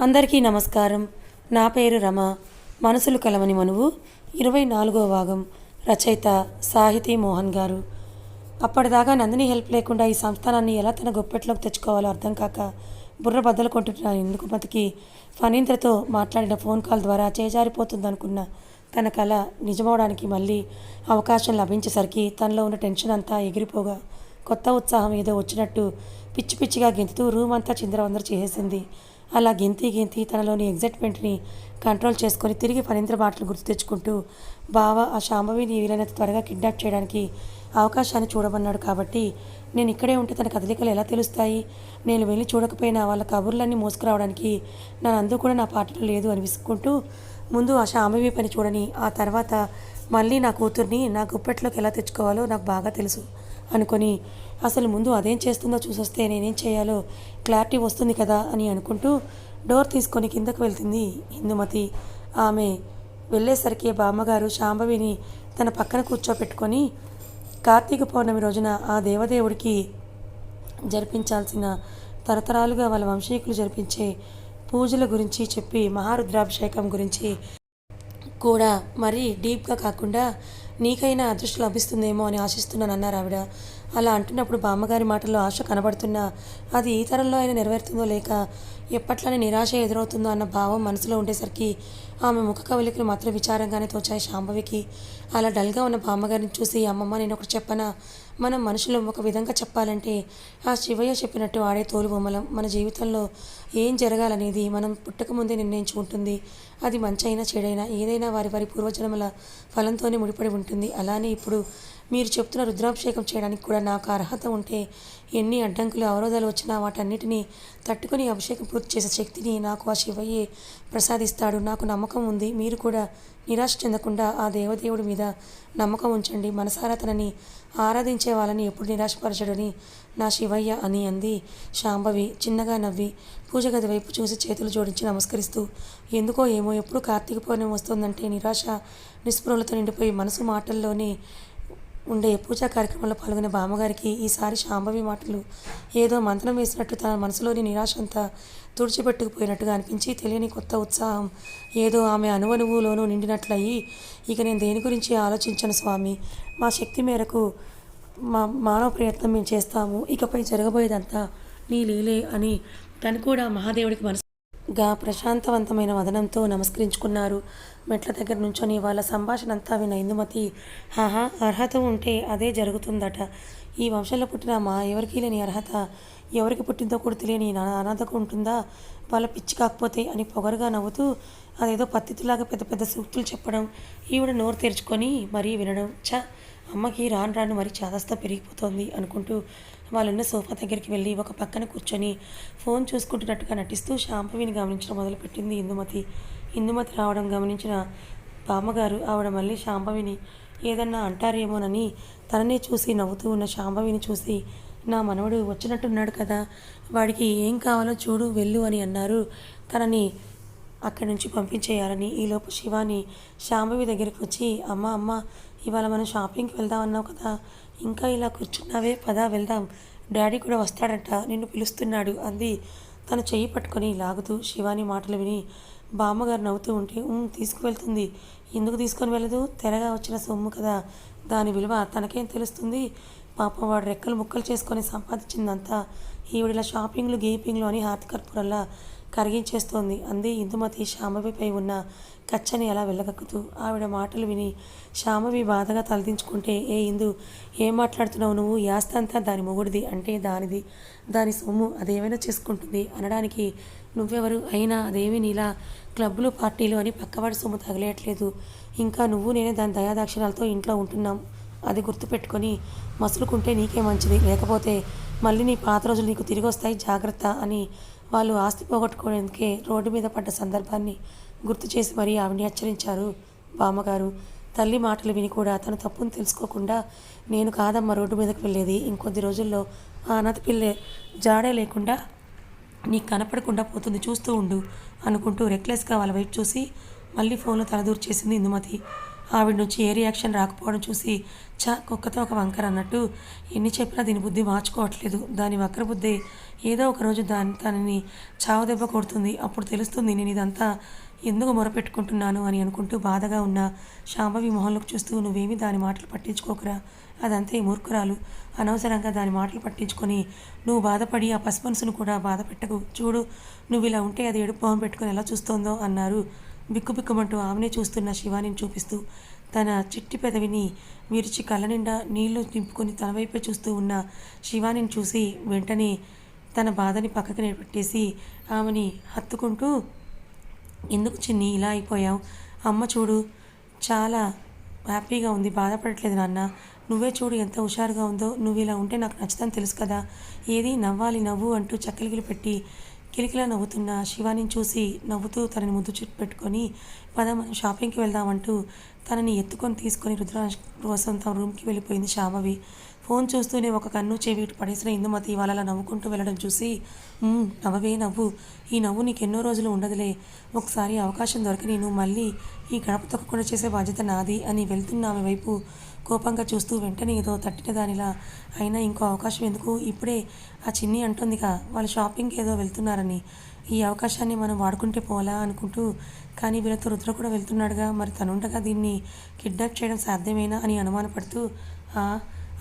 అందరికీ నమస్కారం. నా పేరు రమ. మనసులు కలవని మనువు. ఇరవై నాలుగో భాగం. రచయిత సాహితీ మోహన్ గారు. అప్పటిదాకా నందిని హెల్ప్ లేకుండా ఈ సంస్థానాన్ని ఎలా తన గొప్పెట్లోకి తెచ్చుకోవాలో అర్థం కాక బుర్ర బద్దలు కొంటున్నాను ఎందుకు బతికి? ఫణీంద్రతో మాట్లాడిన ఫోన్ కాల్ ద్వారా చేజారిపోతుందనుకున్న తన కళ నిజమవడానికి మళ్ళీ అవకాశం లభించేసరికి తనలో ఉన్న టెన్షన్ అంతా ఎగిరిపోగా కొత్త ఉత్సాహం ఏదో వచ్చినట్టు పిచ్చి పిచ్చిగా గెంతుతూ రూమ్ అంతా చిందరవందర చేసేసింది. అలా గెంతి గెంతి తనలోని ఎగ్జైట్మెంట్ని కంట్రోల్ చేసుకొని తిరిగి ఫణీంద్ర మాటలు గుర్తు తెచ్చుకుంటూ బావ ఆ శాంభవిని వీలైనంత త్వరగా కిడ్నాప్ చేయడానికి అవకాశాన్ని చూడమన్నాడు కాబట్టి నేను ఇక్కడే ఉంటే తన కదలికలు ఎలా తెలుస్తాయి? నేను వెళ్ళి చూడకపోయినా వాళ్ళ కబుర్లన్నీ మోసుకురావడానికి నా అందు కూడా నా పాటలో లేదు అని విసుక్కుంటూ ముందు ఆ శాంభవి పని చూడని ఆ తర్వాత మళ్ళీ నా కూతుర్ని నా గుప్పెట్లోకి ఎలా తెచ్చుకోవాలో నాకు బాగా తెలుసు అనుకొని అసలు ముందు అదేం చేస్తుందో చూసొస్తే నేనేం చేయాలో క్లారిటీ వస్తుంది కదా అని అనుకుంటూ డోర్ తీసుకొని కిందకు వెళ్తుంది హిందుమతి ఆమె వెళ్ళేసరికి బామ్మగారు శాంభవిని తన పక్కన కూర్చోపెట్టుకొని కార్తీక పౌర్ణమి రోజున ఆ దేవదేవుడికి జరిపించాల్సిన తరతరాలుగా వాళ్ళ వంశీకులు జరిపించే పూజల గురించి చెప్పి మహారుద్రాభిషేకం గురించి కూడా మరీ డీప్గా కాకుండా నీకైనా అదృష్టం లభిస్తుందేమో అని ఆశిస్తున్నాను అన్నారు ఆవిడ. అలా అంటున్నప్పుడు బామ్మగారి మాటల్లో ఆశ కనబడుతున్నా అది ఈ తరంలో అయినా నెరవేరుతుందో లేక ఎప్పట్లానే నిరాశ ఎదురవుతుందో అన్న భావం మనసులో ఉండేసరికి ఆమె ముఖ కవలికలు మాత్రం విచారంగానే తోచాయి శాంభవికి. అలా డల్గా ఉన్న బామ్మగారిని చూసి అమ్మమ్మ నేను ఒకటి చెప్పనా? మనం మనుషులు ఒక విధంగా చెప్పాలంటే ఆ శివయ్య చెప్పినట్టు ఆడే తోలు బొమ్మలం. మన జీవితంలో ఏం జరగాలనేది మనం పుట్టకముందే నిర్ణయించుకుంటుంది. అది మంచైనా చెడైనా ఏదైనా వారి వారి పూర్వజన్మల ఫలంతోనే ముడిపడి ఉంటుంది. అలానే ఇప్పుడు మీరు చెప్తున్న రుద్రాభిషేకం చేయడానికి కూడా నాకు అర్హత ఉంటే ఎన్ని అడ్డంకులు అవరోధాలు వచ్చినా వాటన్నిటిని తట్టుకొని అభిషేకం పూర్తి చేసే శక్తిని నాకు ఆ శివయ్యే ప్రసాదిస్తాడు. నాకు నమ్మకం ఉంది. మీరు కూడా నిరాశ చెందకుండా ఆ దేవదేవుడి మీద నమ్మకం ఉంచండి. మనసారా తనని ఆరాధించే వాళ్ళని ఎప్పుడు నిరాశపరచడని నా శివయ్య అని అంది శాంభవి. చిన్నగా నవ్వి పూజ గది వైపు చూసి చేతులు జోడించి నమస్కరిస్తూ ఎందుకో ఏమో ఎప్పుడు కార్తీక పౌర్ణమి వస్తుందంటే నిరాశ నిస్పృహలతో నిండిపోయి మనసు మాటల్లోనే ఉండే పూజా కార్యక్రమంలో పాల్గొనే బామ్మగారికి ఈసారి శాంభవి మాటలు. ఏదో మంత్రం వేసినట్టు తన మనసులోని నిరాశ అంతా తుడిచిపెట్టుకుపోయినట్టుగా అనిపించి తెలియని కొత్త ఉత్సాహం. ఏదో ఆమె అనువనువులోనూ నిండినట్లయి ఇక నేను దేని గురించి ఆలోచించను స్వామి? మా శక్తి మేరకు మా మానవ ప్రయత్నం మేము చేస్తాము. ఇకపై జరగబోయేదంతా నీ లీలే అని తను కూడా మహాదేవుడికి మనసు గా ప్రశాంతవంతమైన వదనంతో నమస్కరించుకున్నారు. మెట్ల దగ్గర నుంచొని వాళ్ళ సంభాషణ అంతా విన్న ఇందుమతి ఆహా అర్హత ఉంటే అదే జరుగుతుందట. ఈ వంశంలో పుట్టిన మా ఎవరికీ లేని అర్హత. ఎవరికి పుట్టిందో కూడా తెలియని నా అనాథకు ఉంటుందా? వాళ్ళ పిచ్చి కాకపోతే అని పొగరుగా నవ్వుతూ అదేదో పత్తిలాగా పెద్ద పెద్ద సూక్తులు చెప్పడం ఈవిడ నోరు తెరుచుకొని మరీ వినడం చ అమ్మకి రాను రాను మరి చాదస్తా పెరిగిపోతుంది అనుకుంటూ వాళ్ళున్న సోఫా దగ్గరికి వెళ్ళి ఒక పక్కన కూర్చొని ఫోన్ చూసుకుంటున్నట్టుగా నటిస్తూ శాంభవిని గమనించడం మొదలుపెట్టింది ఇందుమతి. ఇందుమతి రావడం గమనించిన బామ్మగారు ఆవిడ మళ్ళీ శాంభవిని ఏదన్నా అంటారేమోనని తననే చూసి నవ్వుతూ ఉన్న శాంభవిని చూసి నా మనవడు వచ్చినట్టున్నాడు కదా వాడికి ఏం కావాలో చూడు వెళ్ళు అని అన్నారు. తనని అక్కడి నుంచి పంపించేయాలని ఈలోపు శివాని శాంభవి దగ్గరికి వచ్చి అమ్మ అమ్మ ఇవాళ మనం షాపింగ్కి వెళ్దాం అన్నావు కదా ఇంకా ఇలా కూర్చున్నావే పదా వెళ్దాం. డాడీ కూడా వస్తాడంట నిన్ను పిలుస్తున్నాడు అంది. తన చెయ్యి పట్టుకొని లాగుతూ శివాని మాటలు విని బామ్మగారు నవ్వుతూ ఉంటే తీసుకువెళ్తుంది. ఎందుకు తీసుకొని వెళ్ళదు? తెరగా వచ్చిన సొమ్ము కదా. దాని విలువ తనకేం తెలుస్తుంది? పాపం వాడు రెక్కలు ముక్కలు చేసుకొని సంపాదించిందంతా ఈవిడిలా షాపింగ్లు గీపింగ్లు అని హాతి కర్పూరల్లా కరిగించేస్తోంది అంది ఇందుమతి. శాంభవిపై ఉన్న కచ్చని అలా వెళ్ళగక్కుతూ ఆవిడ మాటలు విని శ్యామవి బాధగా తలదించుకుంటే ఏ ఇందు ఏం మాట్లాడుతున్నావు నువ్వు? యాస్త అంతా దాని మొగుడిది అంటే దానిది. దాని సొమ్ము అదేమైనా చేసుకుంటుంది. అనడానికి నువ్వెవరు అయినా అదేమీ నీలా క్లబ్బులు పార్టీలు అని పక్కవాడి సొమ్ము తగలేయట్లేదు. ఇంకా నువ్వు నేనే దాని దయాదాక్షిణాలతో ఇంట్లో ఉంటున్నాం అది గుర్తుపెట్టుకొని మసులుకుంటే నీకే మంచిది. లేకపోతే మళ్ళీ నీ పాత రోజులు నీకు తిరిగి వస్తాయి జాగ్రత్త అని వాళ్ళు ఆస్తి పోగొట్టుకోవడానికే రోడ్డు మీద పడ్డ సందర్భాన్ని గుర్తు చేసి మరీ ఆవిడని హెచ్చరించారు బామ్మగారు. తల్లి మాటలు విని కూడా తను తప్పును తెలుసుకోకుండా నేను కాదమ్మ రోడ్డు మీదకి వెళ్ళేది. ఇంకొద్ది రోజుల్లో ఆ అనాథ పిల్లే జాడే లేకుండా నీకు కనపడకుండా పోతుంది చూస్తూ ఉండు అనుకుంటూ రెక్లెస్గా వాళ్ళ వైపు చూసి మళ్ళీ ఫోన్లో తలదూర్చేసింది ఇందుమతి. ఆవిడ నుంచి ఏ రియాక్షన్ రాకపోవడం చూసి చా కుక్కతో ఒక వంకర అన్నట్టు ఎన్ని చెప్పినా దీని బుద్ధి మార్చుకోవట్లేదు. దాని వక్ర బుద్ధి ఏదో ఒక రోజు దాని తనని చావు దెబ్బ కొడుతుంది. అప్పుడు తెలుస్తుంది నేను ఇదంతా ఎందుకు మొరపెట్టుకుంటున్నాను అని అనుకుంటూ బాధగా ఉన్న శాంభవి మొహంలోకి చూస్తూ నువ్వేమీ దాని మాటలు పట్టించుకోకురా? అదంతే మూర్ఖురాలు. అనవసరంగా దాని మాటలు పట్టించుకొని నువ్వు బాధపడి ఆ పసిమనసును కూడా బాధ పెట్టకు. చూడు నువ్వు ఇలా ఉంటే అది ఎడుపు మొహం పెట్టుకుని ఎలా చూస్తోందో అన్నారు బిక్కుబిక్కుమంటూ ఆమెనే చూస్తున్న శివానిని చూపిస్తూ. తన చిట్టి పెదవిని విరిచి కళ్ళ నిండా నీళ్ళు నింపుకొని తన వైపే చూస్తూ ఉన్న శివానిని చూసి వెంటనే తన బాధని పక్కకి నిలబెట్టేసి ఆమెని హత్తుకుంటూ ఎందుకు చిన్ని ఇలా అయిపోయావు? అమ్మ చూడు చాలా హ్యాపీగా ఉంది బాధపడట్లేదు నాన్న. నువ్వే చూడు ఎంత హుషారుగా ఉందో. నువ్వు ఇలా ఉంటే నాకు నచ్చుతాను తెలుసు కదా. ఏది నవ్వాలి నవ్వు అంటూ చక్కలిగిలి పెట్టి కిలికిలా నవ్వుతున్న శివాని చూసి నవ్వుతూ తనని ముద్దు చుట్టు పెట్టుకొని పద మనం షాపింగ్కి వెళ్దామంటూ తనని ఎత్తుకొని తీసుకొని రుద్రాంశ్ కోసం తన రూమ్కి వెళ్ళిపోయింది శామవి ఫోన్ చూస్తూనే ఒక కన్ను చెవి పడేసిన ఇందుమతి వాళ్ళలా నవ్వుకుంటూ వెళ్ళడం చూసి నవ్వవే నవ్వు. ఈ నవ్వు నీకెన్నో రోజులు ఉండదులే. ఒకసారి అవకాశం దొరికి నేను మళ్ళీ ఈ గడప తొక్కకుండా చేసే బాధ్యత నాది అని వెళ్తున్న ఆమె వైపు కోపంగా చూస్తూ వెంటనే ఏదో తట్టిన దానిలా అయినా ఇంకో అవకాశం ఎందుకు? ఇప్పుడే ఆ చిన్ని అంటుందిగా వాళ్ళు షాపింగ్కి ఏదో వెళ్తున్నారని. ఈ అవకాశాన్ని మనం వాడుకుంటే పోలా అనుకుంటూ కానీ వీళ్ళతో రుద్ర కూడా వెళ్తున్నాడుగా. మరి తనుండగా దీన్ని కిడ్నాప్ చేయడం సాధ్యమేనా అని అనుమానపడుతూ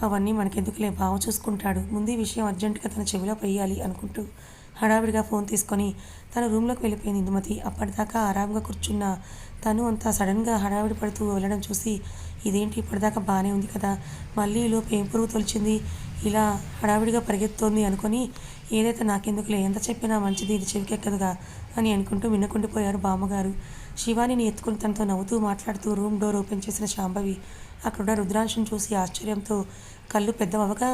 అవన్నీ మనకెందుకులే? బావ చూసుకుంటాడు. ముందు ఈ విషయం అర్జెంటుగా తన చెవిలో పెయ్యాలి అనుకుంటూ హడావిడిగా ఫోన్ తీసుకొని తన రూమ్లోకి వెళ్ళిపోయింది ఇందుమతి. అప్పటిదాకా ఆరాంగా కూర్చున్న తను అంతా సడన్గా హడావిడి పడుతూ వెళ్ళడం చూసి ఇదేంటి? ఇప్పటిదాకా బాగానే ఉంది కదా. మళ్ళీ లోపు ఏం పురుగు తొలిచింది? ఇలా హడావిడిగా పరిగెత్తోంది అనుకొని ఏదైతే నాకెందుకులే ఎంత చెప్పినా మంచిది ఇది చెవికెక్కదుగా అని అనుకుంటూ వినకుండిపోయారు బామ్మగారు. శివానిని ఎత్తుకుని తనతో నవ్వుతూ మాట్లాడుతూ రూమ్ డోర్ ఓపెన్ చేసిన శాంభవి అక్కడున్న రుద్రాంశం చూసి ఆశ్చర్యంతో కళ్ళు పెద్దవగా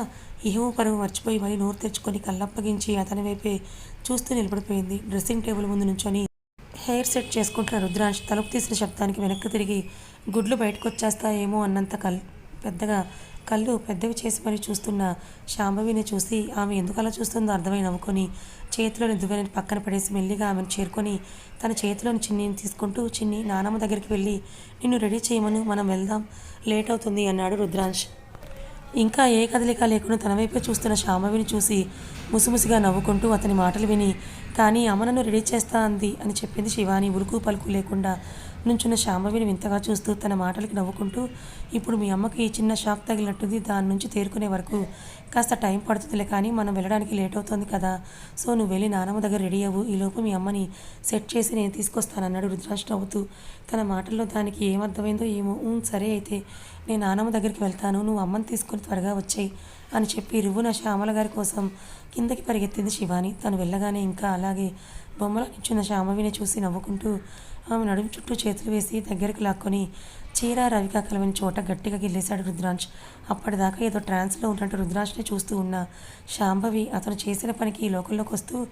ఇహమో పరువు మర్చిపోయి మరీ నోరు తెచ్చుకొని కళ్ళప్పగించి అతని వైపే చూస్తూ నిలబడిపోయింది. డ్రెస్సింగ్ టేబుల్ ముందు నుంచొని హెయిర్ సెట్ చేసుకుంటున్న రుద్రాంశ్ తలుపు తీసిన శబ్దానికి వెనక్కి తిరిగి గుడ్లు బయటకు వచ్చేస్తాయేమో అన్నంత కల్ పెద్దగా కళ్ళు పెద్దవి చేసి మరీ చూస్తున్న శాంభవిని చూసి ఆమె ఎందుకు అలా చూస్తుందో అర్థమై నవ్వుకొని చేతిలోని దువ్వెని పక్కన పడేసి మెల్లిగా ఆమెను చేరుకొని తన చేతిలోని చిన్నిని తీసుకుంటూ చిన్ని నానమ్మ దగ్గరికి వెళ్ళి నిన్ను రెడీ చేయమను మనం వెళ్దాం. లేట్ అవుతుంది అన్నాడు రుద్రాంశ్. ఇంకా ఏ కదలిక లేకుండా తన వైపే చూస్తున్న శాంభవిని చూసి ముసిముసిగా నవ్వుకుంటూ అతని మాటలు విని కానీ అమ్మ నన్ను రెడీ చేస్తా అంది అని చెప్పింది శివాని ఉరుకు పలుకు లేకుండా నుంచున్న శాంభవిని వింతగా చూస్తూ తన మాటలకి నవ్వుకుంటూ ఇప్పుడు మీ అమ్మకి చిన్న షాక్ తగిలినట్టుంది దాని నుంచి తేరుకునే వరకు. కాస్త టైం పడుతుందిలే కానీ మనం వెళ్ళడానికి లేట్ అవుతుంది కదా. సో నువ్వు వెళ్ళి నానమ్మ దగ్గర రెడీ అవ్వు. ఈలోపు మీ అమ్మని సెట్ చేసి నేను తీసుకొస్తానన్నాడు రుద్రాక్ష నవ్వుతూ. తన మాటల్లో దానికి ఏమర్థమైందో ఏమో సరే అయితే నేను నానమ్మ దగ్గరికి వెళ్తాను. నువ్వు అమ్మని తీసుకొని త్వరగా వచ్చాయి అని చెప్పి రువ్వున శ్యామల గారి కోసం కిందకి పరిగెత్తింది శివాని. తను వెళ్ళగానే ఇంకా అలాగే బొమ్మలో నిల్చున్న శ్యామవిని చూసి నవ్వుకుంటూ ఆమె నడుము చుట్టూ చేతులు వేసి దగ్గరికి లాక్కొని చీర రవిక కలవని చోట గట్టిగా గిల్లేశాడు రుద్రాంశ్. అప్పటిదాకా ఏదో ట్రాన్స్లో ఉన్నట్టు రుద్రాంశ్ని చూస్తూ ఉన్న శాంభవి అతను చేసిన పనికి ఈ లోకంలోకి వస్తూ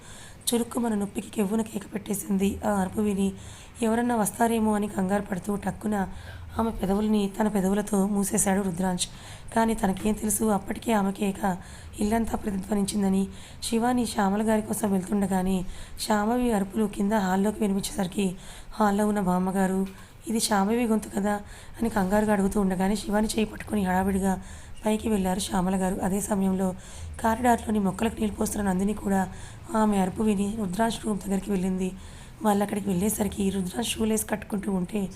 చురుక్కు మన నొప్పికి కెవ్వున కేక పెట్టేసింది. ఆ అరుపు విని ఎవరన్నా వస్తారేమో అని కంగారు పడుతూ టక్కున ఆమె పెదవుల్ని తన పెదవులతో మూసేశాడు రుద్రాంశ్. కానీ తనకేం తెలుసు అప్పటికే ఆమె కేక ఇల్లంతా ప్రతిధ్వనించిందని. శివాని శ్యామల గారి కోసం వెళ్తుండగానే శ్యామవి అరుపులు కింద హాల్లోకి వినిపించేసరికి హాల్లో ఉన్న బామ్మగారు ఇది శ్యామవి గొంతు కదా? అని కంగారుగా అడుగుతూ ఉండగానే శివాని చేయి పట్టుకుని హడావిడిగా పైకి వెళ్ళారు శ్యామల గారు. అదే సమయంలో కారిడార్లోని మొక్కలకు నీళ్ళు పోస్తున్న నందిని కూడా ఆమె అరుపు విని రుద్రాంశ్ రూమ్ దగ్గరికి వెళ్ళింది. వాళ్ళు అక్కడికి వెళ్ళేసరికి రుద్రాంశ్ షూలేస్ కట్టుకుంటూ ఉంటే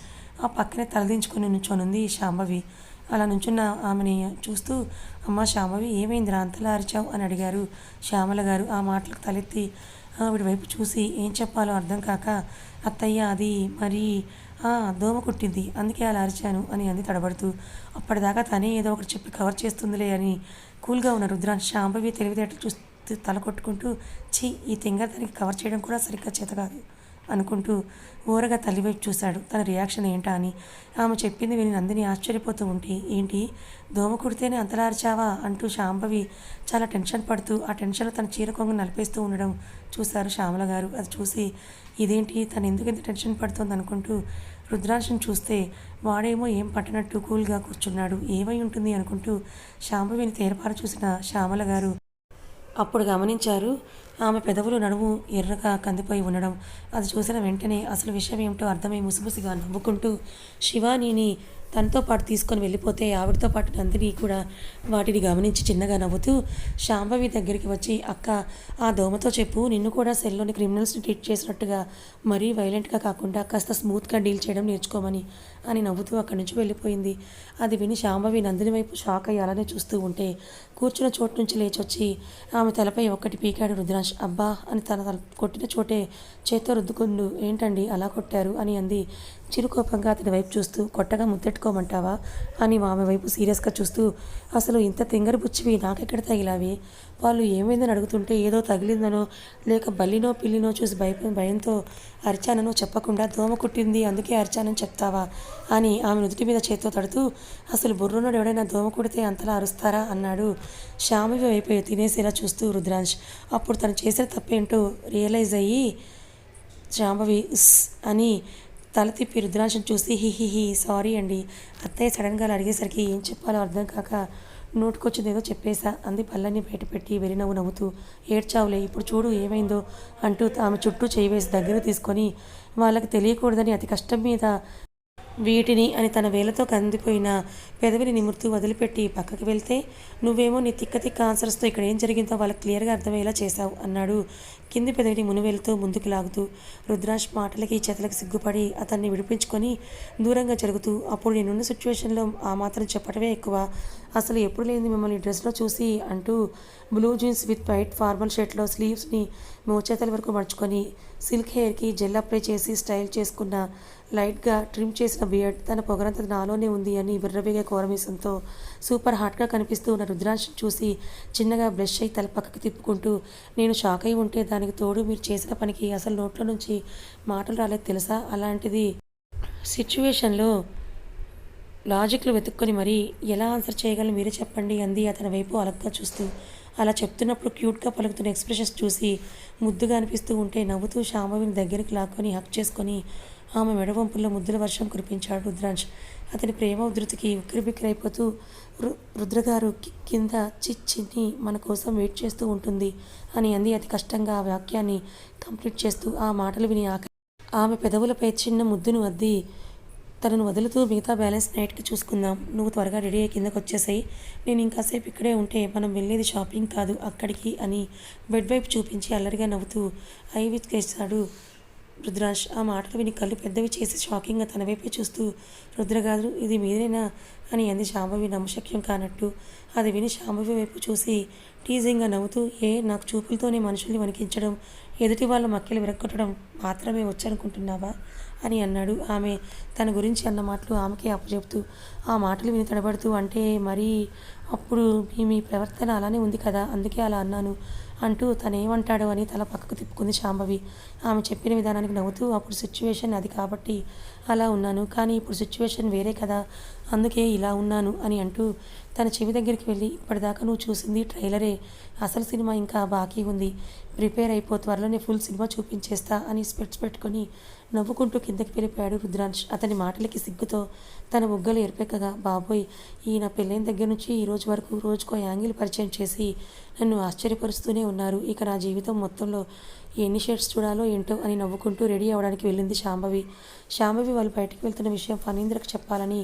ఆ పక్కనే తలదించుకొని నుంచోనుంది శాంభవి అలా నుంచున్న ఆమెని చూస్తూ అమ్మ శాంభవి ఏమైందిరా? అంతలా అరిచావు? అని అడిగారు శ్యామల గారు. ఆ మాటలకు తలెత్తి ఆవిడ వైపు చూసి ఏం చెప్పాలో అర్థం కాక అత్తయ్య అది మరి దోమ కుట్టింది. అందుకే అలా అరిచాను అని అంది తడబడుతూ. అప్పటిదాకా తనే ఏదో ఒకటి చెప్పి కవర్ చేస్తుందిలే అని కూల్గా ఉన్న రుద్రాంశ్ శాంభవి తెలివితేటలు చూస్తూ తల కొట్టుకుంటూ ఛీ ఈ తింగర్ తనకి కవర్ చేయడం కూడా సరిగ్గా చేత కాదు అనుకుంటూ ఊరగా తల్లివైపు చూశాడు. తన రియాక్షన్ ఏంటా అని ఆమె చెప్పింది విని నందిని ఆశ్చర్యపోతూ ఉంటే ఏంటి? దోమ కుడితేనే అంతలార్చావా అంటూ శాంభవి చాలా టెన్షన్ పడుతూ ఆ టెన్షన్లో తన చీర కొంగు నలిపేస్తూ ఉండడం చూశారు శ్యామల గారు. అది చూసి ఇదేంటి? తను ఎందుకు ఇంత టెన్షన్ పడుతోంది అనుకుంటూ రుద్రాక్షను చూస్తే వాడేమో ఏం పట్టనట్టు కూల్గా కూర్చున్నాడు. ఏమై ఉంటుంది అనుకుంటూ శాంభవిని తేరపార చూసిన శ్యామల గారు అప్పుడు గమనించారు ఆమె పెదవులు నడుము ఎర్రగా కందిపోయి ఉండడం. అది చూసిన వెంటనే అసలు విషయం ఏమిటో అర్థమై ముసిముసిగా నవ్వుకుంటూ శివానీని తనతో పాటు తీసుకొని వెళ్ళిపోతే ఆవిడతో పాటు నందిని కూడా వాటిని గమనించి చిన్నగా నవ్వుతూ శాంభవి దగ్గరికి వచ్చి అక్క ఆ దోమతో చెప్పు. నిన్ను కూడా సెల్లోని క్రిమినల్స్ని ట్రీట్ చేసినట్టుగా మరీ వైలెంట్గా కాకుండా కాస్త స్మూత్గా డీల్ చేయడం నేర్చుకోమని అని నవ్వుతూ అక్కడి నుంచి వెళ్ళిపోయింది. అది విని శాంభవి నందిని వైపు షాక్ అయ్యి అలానే చూస్తూ ఉంటే కూర్చున్న చోటు నుంచి లేచొచ్చి ఆమె తలపై ఒక్కటి పీకాడు రుద్రాంశ్. అబ్బా అని తన తల కొట్టిన చోటే చేత్తో రుద్దుకుండు ఏంటండి అలా కొట్టారు? అని అంది. చిరుకోపంగా అతని వైపు చూస్తూ కొట్టగా ముద్దెట్టుకోమంటావా? అని ఆమె వైపు సీరియస్గా చూస్తూ అసలు ఇంత తింగరి బుచ్చివి నాకెక్కడ తగిలావి? వాళ్ళు ఏమైందని అడుగుతుంటే ఏదో తగిలిందనో లేక బల్లినో పిల్లినో చూసి భయ భయంతో అరిచాననో చెప్పకుండా దోమ కుట్టింది అందుకే అరిచానని చెప్తావా? అని ఆమె నుదుటి మీద చేత్తో తడుతూ అసలు బుర్రున్నాడు ఎవడైనా దోమ కుడితే అంతలా అరుస్తారా? అన్నాడు. శ్యామవి వైపు తినేసేలా చూస్తూ రుద్రాంశ్ అప్పుడు తను చేసిన తప్పేంటో రియలైజ్ అయ్యి శాంభవి అని తల తిప్పి రుద్రాంశం చూసి హి హి హి సారీ అండి. అత్తయ్య సడన్గా అడిగేసరికి ఏం చెప్పాలో అర్థం కాక నోటుకొచ్చింది ఏదో చెప్పేశా అంది పళ్ళని బయటపెట్టి వెరినవ్వు నవ్వుతూ. ఏడ్చావులే ఇప్పుడు చూడు ఏమైందో అంటూ ఆమె చుట్టూ చేయి వేసి దగ్గర తీసుకొని వాళ్ళకి తెలియకూడదని అతి కష్టం మీద వీటిని అని తన వేలతో కందిపోయిన పెదవిని నిమురుతూ వదిలిపెట్టి పక్కకి వెళ్తే నువ్వేమో నీ తిక్క తిక్క ఆన్సర్స్తో ఇక్కడ ఏం జరిగిందో వాళ్ళకి క్లియర్గా అర్థమయ్యేలా చేశావు అన్నాడు కింది పెదవిని మునివేలుతూ ముందుకు లాగుతూ. రుద్రాష్ మాటలకి చేతలకు సిగ్గుపడి అతన్ని విడిపించుకొని దూరంగా జరుగుతూ అప్పుడు నేనున్న సిచ్యువేషన్లో ఆ మాత్రం చెప్పటమే ఎక్కువ. అసలు ఎప్పుడు లేని మిమ్మల్ని డ్రెస్లో చూసి అంటూ blue jeans with white formal షర్ట్లో స్లీవ్స్ని మోచేతల వరకు మడుచుకొని సిల్క్ హెయిర్కి జెల్ అప్లై చేసి స్టైల్ చేసుకున్న లైట్గా ట్రిమ్ చేసిన బియర్డ్ తన పొగరంత నాలోనే ఉంది అని విర్రవేగే కోరమేశంతో సూపర్ హాట్గా కనిపిస్తూ ఉన్న రుద్రాంశం చూసి చిన్నగా బ్రష్ అయి తల పక్కకు తిప్పుకుంటూ నేను షాక్ అయి ఉంటే దానికి తోడు మీరు చేసిన పనికి అసలు నోట్లో నుంచి మాటలు రాలేదు తెలుసా అలాంటిది సిచ్యువేషన్లో లాజిక్లు వెతుక్కొని మరీ ఎలా ఆన్సర్ చేయగలను మీరే చెప్పండి అంది అతని వైపు అలగ్గా చూస్తూ. అలా చెప్తున్నప్పుడు క్యూట్గా పలుకుతున్న ఎక్స్ప్రెషన్స్ చూసి ముద్దుగా అనిపిస్తూ ఉంటే నవ్వుతూ శాంభవిని దగ్గరికి లాక్కొని హక్ చేసుకొని ఆమె మెడవంపుల్లో ముద్దుల వర్షం కురిపించాడు రుద్రాంశ్. అతని ప్రేమ ఉధృతికి ఉక్కిరిబిక్కిరైపోతూ రు రుద్రగారు కింద చిచ్చిని మన కోసం వెయిట్ చేస్తూ ఉంటుంది అని అంది. అతి కష్టంగా ఆ వాక్యాన్ని కంప్లీట్ చేస్తూ ఆ మాటలు విని ఆక ఆమె పెదవులపై చిన్న ముద్దును అద్ది తనను వదులుతూ మిగతా బ్యాలెన్స్ నైట్కి చూసుకుందాం. నువ్వు త్వరగా రెడీ అయ్యి కిందకు వచ్చేసాయి. నేను ఇంకాసేపు ఇక్కడే ఉంటే మనం వెళ్ళేది షాపింగ్ కాదు అక్కడికి అని బెడ్ వైపు చూపించి అల్లరిగా నవ్వుతూ ఐ విచ్కేశాడు రుద్రాష్ ఆ మాటలు విని కళ్ళు పెద్దవి చేసి షాకింగ్గా తన వైపే చూస్తూ రుద్రగారు ఇది మీరేనా? అని అంది శాంభవి నమ్మశక్యం కానట్టు. అది విని శాంభవి వైపు చూసి టీజింగ్గా నవ్వుతూ ఏ నాకు చూపులతోనే మనుషుల్ని వణికించడం ఎదుటి వాళ్ళ మక్కెలు విరగొట్టడం మాత్రమే వచ్చనుకుంటున్నావా? అని అన్నాడు. ఆమె తన గురించి అన్న మాటలు ఆమెకే అప్పచెప్తూ ఆ మాటలు విని తడబడుతూ అంటే మరి అప్పుడు మీ మీ ప్రవర్తన అలానే ఉంది కదా? అందుకే అలా అన్నాను అంటూ తనేమంటాడో అని తల పక్కకు తిప్పుకుంది శాంభవి. ఆమె చెప్పిన విధానానికి నవ్వుతూ అప్పుడు సిచ్యువేషన్ అది కాబట్టి అలా ఉన్నాను. కానీ ఇప్పుడు సిచ్యువేషన్ వేరే కదా? అందుకే ఇలా ఉన్నాను అని అంటూ తన చెవి దగ్గరికి వెళ్ళి ఇప్పటిదాకా నువ్వు చూసింది ట్రైలరే. అసలు సినిమా ఇంకా బాకీ ఉంది. ప్రిపేర్ అయిపో త్వరలోనే ఫుల్ సినిమా చూపించేస్తా అని స్పెట్స్ పెట్టుకొని నవ్వుకుంటూ కిందకి వెళ్ళిపోయాడు రుద్రాంశ్ అతని మాటలకి సిగ్గుతో తన బుగ్గలు ఎరిపెక్కగా బాబోయ్ ఈయన పెళ్ళైన దగ్గర నుంచి ఈ రోజు వరకు రోజుకో యాంగిల్ పరిచయం చేసి నన్ను ఆశ్చర్యపరుస్తూనే ఉన్నారు. ఇక నా జీవితం మొత్తంలో ఎన్ని షర్ట్స్ చూడాలో ఏంటో అని నవ్వుకుంటూ రెడీ అవ్వడానికి వెళ్ళింది శాంభవి. శాంభవి వాళ్ళు బయటకు వెళ్తున్న విషయం ఫణీంద్రకు చెప్పాలని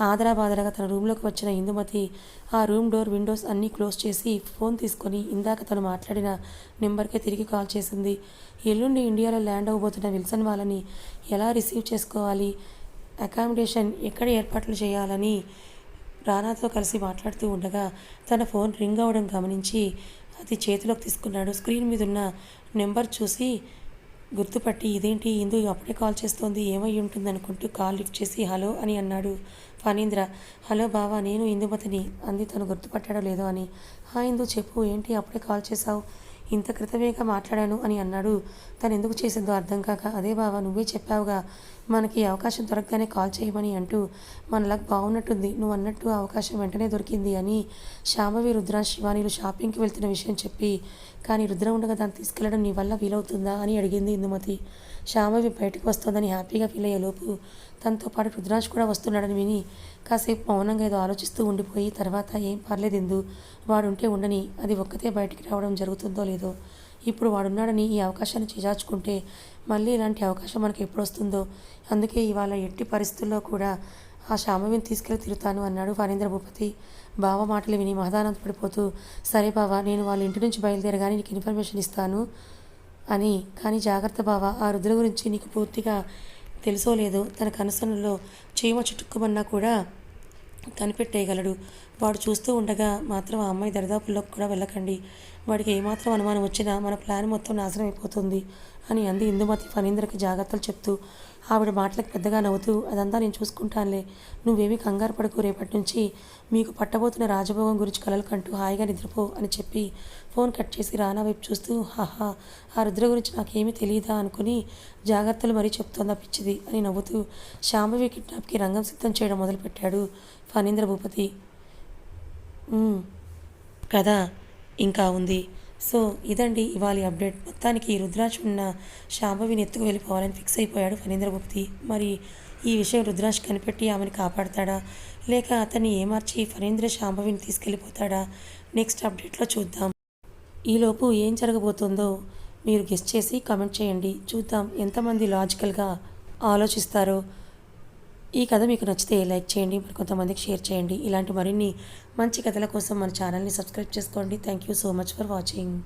ఆదరాబాదరగా తన రూమ్లోకి వచ్చిన ఇందుమతి ఆ రూమ్ డోర్ విండోస్ అన్నీ క్లోజ్ చేసి ఫోన్ తీసుకొని ఇందాక తను మాట్లాడిన నెంబర్కే తిరిగి కాల్ చేసింది. ఎల్లుండి ఇండియాలో ల్యాండ్ అవ్వబోతున్న విల్సన్ వాళ్ళని ఎలా రిసీవ్ చేసుకోవాలి? అకామిడేషన్ ఎక్కడ ఏర్పాట్లు చేయాలని రానాతో కలిసి మాట్లాడుతూ ఉండగా తన ఫోన్ రింగ్ అవ్వడం గమనించి అది చేతిలోకి తీసుకున్నాడు. స్క్రీన్ మీద ఉన్న నెంబర్ చూసి గుర్తుపట్టి ఇదేంటి? ఇందు అప్పుడే కాల్ చేస్తోంది. ఏమై ఉంటుంది అనుకుంటూ కాల్ లిఫ్ట్ చేసి హలో అని అన్నాడు ఫణీంద్ర. హలో బావా నేను ఇందుమతిని. అంది తను గుర్తుపట్టాడో లేదో అని. హా ఇందు చెప్పు. ఏంటి? అప్పుడే కాల్ చేశావు. ఇంత క్రితమేగా మాట్లాడాను అని అన్నాడు తను ఎందుకు చేసిందో అర్థం కాక అదే బావా నువ్వే చెప్పావుగా. మనకి అవకాశం దొరకగానే కాల్ చేయమని అంటూ మన లక్ బాగున్నట్టుంది నువ్వు అన్నట్టు అవకాశం వెంటనే దొరికింది అని శాంభవి రుద్ర శివానీలు షాపింగ్కి వెళ్తున్న విషయం చెప్పి కానీ రుద్ర ఉండగా దాన్ని తీసుకెళ్ళడం నీ వల్ల వీలవుతుందా? అని అడిగింది ఇందుమతి. శాంభవి బయటకు వస్తుందని హ్యాపీగా ఫీల్ అయ్యేలోపు తనతో పాటు రుద్రాజ్ కూడా వస్తున్నాడని విని కాసేపు మౌనంగా ఏదో ఆలోచిస్తూ ఉండిపోయి తర్వాత ఏం పర్లేదు ఇందు వాడుంటే ఉండని. అది ఒక్కతే బయటికి రావడం జరుగుతుందో లేదో ఇప్పుడు వాడున్నాడని ఈ అవకాశాన్ని చేజార్చుకుంటే మళ్ళీ ఇలాంటి అవకాశం మనకి ఎప్పుడు వస్తుందో అందుకే ఇవాళ ఎట్టి పరిస్థితుల్లో కూడా ఆ శామవిని తీసుకెళ్ళి తిరుగుతాను అన్నాడు ఫణీంద్ర భూపతి. బావ మాటలు విని మహదానందపడిపోతూ సరే బావ నేను వాళ్ళ ఇంటి నుంచి బయలుదేరగానే నీకు ఇన్ఫర్మేషన్ ఇస్తాను అని. కానీ జాగ్రత్త బావ ఆ రుద్ర గురించి నీకు పూర్తిగా తెలుసో లేదో తన కనసనలో చీమ చుట్టుకోమన్నా కూడా కనిపెట్టేయగలడు. వాడు చూస్తూ ఉండగా మాత్రం ఆ అమ్మాయి దరిదాపుల్లోకి కూడా వెళ్ళకండి. వాడికి ఏమాత్రం అనుమానం వచ్చినా మన ప్లాన్ మొత్తం నాశనం అయిపోతుంది అని అంది ఇందుమతి ఫణీంద్రకి జాగ్రత్తలు చెప్తూ. ఆవిడ మాటలకు పెద్దగా నవ్వుతూ అదంతా నేను చూసుకుంటానులే. నువ్వేమీ కంగారు పడకు రేపటి నుంచి. మీకు పట్టబోతున్న రాజభోగం గురించి కలలు కంటూ హాయిగా నిద్రపో అని చెప్పి ఫోన్ కట్ చేసి రానా వైపు చూస్తూ హాహా ఆ రుద్ర గురించి నాకేమీ తెలియదా అనుకుని జాగ్రత్తలు మరీ చెప్తోందా పిచ్చిది అని నవ్వుతూ శాంభవి కిడ్నాప్కి రంగం సిద్ధం చేయడం మొదలుపెట్టాడు ఫణీంద్ర భూపతి. కదా ఇంకా ఉంది. సో ఇదండి ఇవాళ అప్డేట్. మొత్తానికి రుద్రాజ్ ఉన్న శాంభవిని ఎత్తుకు వెళ్ళిపోవాలని ఫిక్స్ అయిపోయాడు ఫణీంద్ర భూపతి. మరి ఈ విషయం రుద్రాజ్ కనిపెట్టి ఆమెను కాపాడతాడా? లేక అతన్ని ఏమార్చి ఫణీంద్ర శాంభవిని తీసుకెళ్ళిపోతాడా? నెక్స్ట్ అప్డేట్లో చూద్దాం. ఈలోపు ఏం జరగబోతుందో మీరు గెస్ట్ చేసి కమెంట్ చేయండి. చూద్దాం ఎంతమంది లాజికల్గా ఆలోచిస్తారో. ఈ కథ మీకు నచ్చితే లైక్ చేయండి మరి కొంతమందికి షేర్ చేయండి. ఇలాంటి మరిన్ని మంచి కథల కోసం మన ఛానల్ని సబ్స్క్రైబ్ చేసుకోండి. Thank you so much for watching.